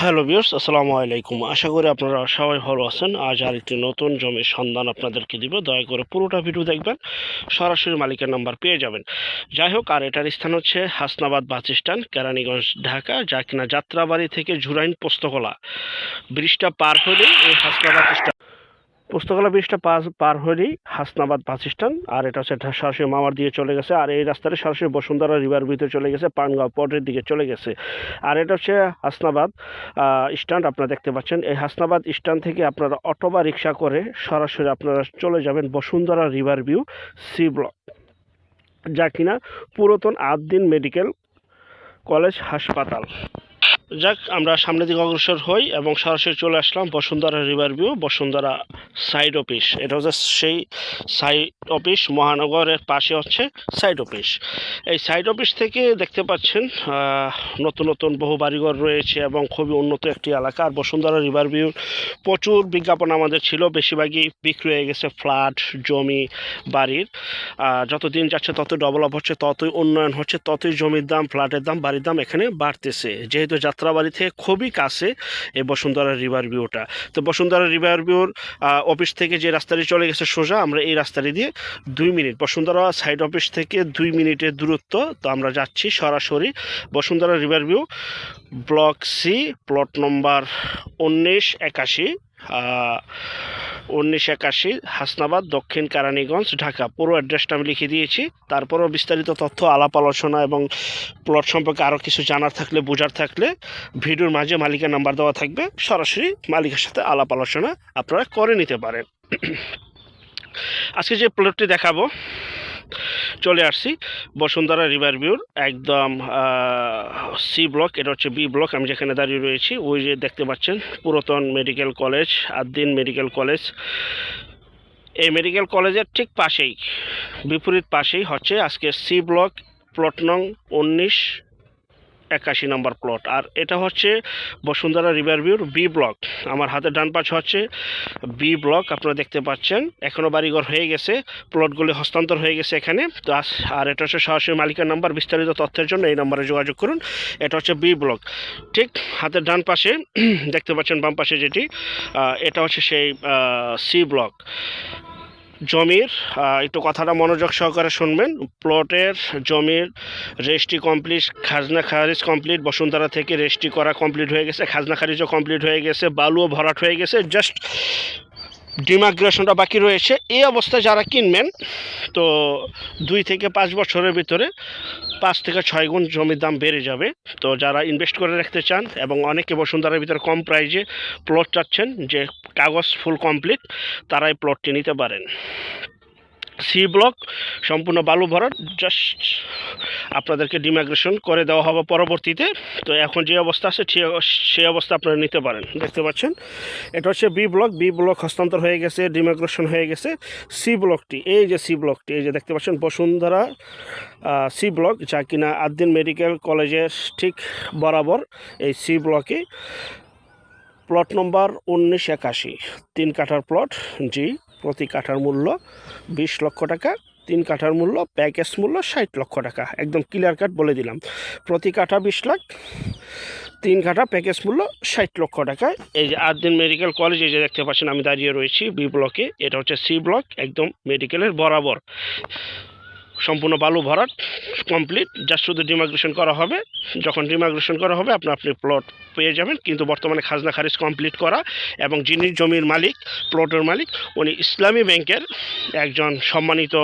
Hello বিয়ার্স আসসালামু আলাইকুম। আশা করি আপনারা সবাই ভালো আছেন। আজ আর একটি নতুন জমির সন্ধান আপনাদেরকে দিব। দয়া করে পুরোটা ভিডিও দেখবেন, সরাসরি মালিকের নাম্বার পেয়ে যাবেন। যাই হোক, আর এটার স্থান হচ্ছে হাসনাবাদ বাস কেরানীগঞ্জ, ঢাকা, যা কিনা যাত্রাবাড়ি থেকে ঝুরাইন পোস্তকলা। ব্রিজটা পার হলেই এই হাসনাবাদ স্ট্যান্ড পোস্তকলা ব্রিজটা পার পার হলেই হাসনাবাদ বাস স্ট্যান্ড, আর এটা হচ্ছে সরাসরি মামার দিয়ে চলে গেছে, আর এই রাস্তাটা সরাসরি বসুন্ধরা রিভার ভিতরে চলে গেছে পানগাঁও পটের দিকে চলে গেছে। আর এটা হচ্ছে হাসনাবাদ স্ট্যান্ড আপনারা দেখতে পাচ্ছেন। এই হাসনাবাদ স্ট্যান্ড থেকে আপনারা অটো বা রিক্সা করে সরাসরি আপনারা চলে যাবেন Bashundhara river view C block, যা কিনা পুরাতন আদ্দিন মেডিকেল কলেজ হাসপাতাল। যাক, আমরা সামনের দিকে অগ্রসর হই এবং সরাসরি চলে আসলাম Bashundhara river view Bashundhara side office এটা হচ্ছে সেই সাইড অফিস মহানগরের পাশে হচ্ছে সাইড অফিস এই সাইড অফিস থেকে দেখতে পাচ্ছেন নতুন নতুন বহু বাড়িঘর রয়েছে এবং খুবই উন্নত একটি এলাকা। আর বসুন্ধরা রিভার ভিউর প্রচুর বিজ্ঞাপন আমাদের ছিল, বেশিরভাগই বিক্রি হয়ে গেছে ফ্ল্যাট, জমি, বাড়ির। যত দিন যাচ্ছে তত ডেভেলপ হচ্ছে, ততই উন্নয়ন হচ্ছে, ততই জমির দাম, ফ্ল্যাটের দাম, বাড়ির দাম এখানে বাড়তেছে। যেহেতু যাত্রাবাড়ি থেকে খুবই কাছে এই বসুন্ধরা রিভার ভিউটা। তো বসুন্ধরা রিভার ভিউর অফিস থেকে যে রাস্তাটি চলে গেছে সোজা, আমরা এই রাস্তাটি দিয়ে দুই মিনিট, বসুন্ধরা সাইড অফিস থেকে দুই মিনিটের দূরত্ব, তো আমরা যাচ্ছি সরাসরি Bashundhara river view, block C, plot নম্বর উনিশ, একাশি। উনিশ একাশি হাসনাবাদ, দক্ষিণ কারানীগঞ্জ, ঢাকা। পুরো অ্যাড্রেসটা আমি লিখে দিয়েছি। তারপরও বিস্তারিত তথ্য, আলাপ আলোচনা এবং প্লট সম্পর্কে আরও কিছু জানার থাকলে, বোঝার থাকলে ভিডিওর মাঝে মালিকের নাম্বার দেওয়া থাকবে। সরাসরি মালিকের সাথে আলাপ আলোচনা আপনারা করে নিতে পারেন। আজকে যে প্লটটি দেখাবো চলে আসছি, বসুন্ধরা রিভার ভিউর একদম সি ব্লক এটা হচ্ছে বি ব্লক আমি যেখানে দাঁড়িয়ে রয়েছি, ওই যে দেখতে পাচ্ছেন, পুরাতন medical college Addin medical college এই মেডিকেল কলেজের ঠিক পাশেই, বিপরীত পাশেই হচ্ছে আজকে সি ব্লক প্লট নং উনিশ একাশি নম্বর প্লট আর এটা হচ্ছে বসুন্ধরা রিভার ভিউর বি ব্লক আমার হাতের ডান পাশ হচ্ছে বি ব্লক আপনারা দেখতে পাচ্ছেন। এখনও বাড়িঘর হয়ে গেছে। প্লটগুলি হস্তান্তর হয়ে গেছে এখানে। তো আর এটা হচ্ছে সরাসরি মালিকের নাম্বার বিস্তারিত তথ্যের জন্য এই নম্বরে যোগাযোগ করুন। এটা হচ্ছে বি ব্লক ঠিক হাতের ডান পাশে, দেখতে পাচ্ছেন বাম পাশে যেটি এটা হচ্ছে সেই সি ব্লক জমির একটু কথাটা মনোযোগ সহকারে শুনবেন। প্লটের জমির রেজিস্ট্রি কমপ্লিট, খাজনা খারিজ কমপ্লিট, বসুন্ধরা থেকে রেজিস্ট্রি করা কমপ্লিট হয়ে গেছে, খাজনা খারিজও কমপ্লিট হয়ে গেছে, বালুও ভরাট হয়ে গেছে জাস্ট ডিমাগ্রেশনটা বাকি রয়েছে। এই অবস্থায় যারা কিনবেন, তো দুই থেকে পাঁচ বছরের ভিতরে পাঁচ থেকে ছয় গুণ জমির দাম বেড়ে যাবে। তো যারা ইনভেস্ট করে রাখতে চান এবং অনেকে বসুন্ধরার ভিতরে কম প্রাইজে প্লট চাচ্ছেন যে কাগজ ফুল কমপ্লিট তারাই প্লটটি নিতে পারেন। সি ব্লক সম্পূর্ণ বালু ভরাট জাস্ট আপনাদেরকে ডিমাগ্রেশন করে দেওয়া হবে পরবর্তীতে। তো এখন যে অবস্থা আছে সেই অবস্থা আপনারা নিতে পারেন। দেখতে পাচ্ছেন? এটা হচ্ছে বি ব্লক বি ব্লক হস্তান্তর হয়ে গেছে ডিমাগ্রেশন হয়ে গেছে। সি ব্লকটি এই যে সি ব্লকটি এই যে দেখতে পাচ্ছেন, বসুন্ধরা সি ব্লক যা কিনা আদ্দিন মেডিকেল কলেজের ঠিক বরাবর এই সি ব্লকে প্লট নম্বর উনিশ একাশি, তিন কাঠার প্লট জি প্রতি কাঠার মূল্য বিশ লক্ষ টাকা, তিন কাঠার মূল্য, প্যাকেজ মূল্য ষাট লক্ষ টাকা। একদম ক্লিয়ার কাট বলে দিলাম। প্রতি কাঠা বিশ লাখ, তিন কাঠা প্যাকেজ মূল্য ষাট লক্ষ টাকা। এই যে আদিন মেডিকেল কলেজ, এই যে দেখতে পাচ্ছেন আমি দাঁড়িয়ে রয়েছি বি ব্লকে। এটা হচ্ছে সি ব্লক, একদম মেডিকেলের বরাবর। সম্পূর্ণ বালু ভরাট কমপ্লিট যা শুধু ডিমাগ্রেশন করা হবে। যখন ডিমাগ্রেশন করা হবে, আপনি আপনি প্লট পেয়ে যাবেন, কিন্তু বর্তমানে খাজনা খারিজ কমপ্লিট করা এবং যিনি জমির মালিক প্লটের মালিক, উনি ইসলামী ব্যাংকের একজন সম্মানিত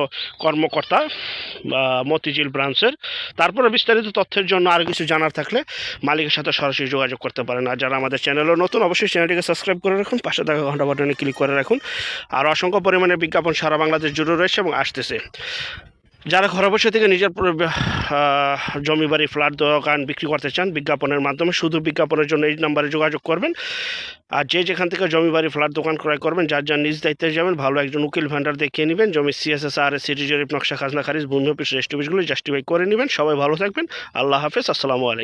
কর্মকর্তা মতিঝিল ব্রাঞ্চের। তারপরে বিস্তারিত তথ্যের জন্য আর কিছু জানার থাকলে মালিকের সাথে সরাসরি যোগাযোগ করতে পারেন। আর যারা আমাদের চ্যানেলও নতুন, অবশ্যই চ্যানেলটিকে সাবস্ক্রাইব করে রাখুন, পাশে থাকা ঘণ্টা বাটনে ক্লিক করে রাখুন। আর অসংখ্য পরিমাণে বিজ্ঞাপন সারা বাংলাদেশ জুড়ে রয়েছে এবং আসতেছে। যারা ঘরে বসে থেকে নিজের জমি বাড়ি, ফ্ল্যাট, দোকান বিক্রি করতে চান, বিজ্ঞাপনের মাধ্যমে শুধু বিজ্ঞাপনের জন্য এই নাম্বারে যোগাযোগ করবেন। আর যে যেখান থেকে জমি বাড়ি, ফ্ল্যাট, দোকান ক্রয় করবেন, যার যার নিজ দায়িত্বে যাবেন, ভালো একজন উকিল ভ্যান্ডার দেখিয়ে নেবেন। জমি সিএসএস আর এস সিটি জরিপ নকশা, খাজনা, খারিজ ভূমি অফিস রেস্ট অফিসগুলো জাস্টিফাই করে নেবেন। সবাই ভালো থাকবেন। আল্লাহ হাফেজ। আসসালামু আলাইকুম।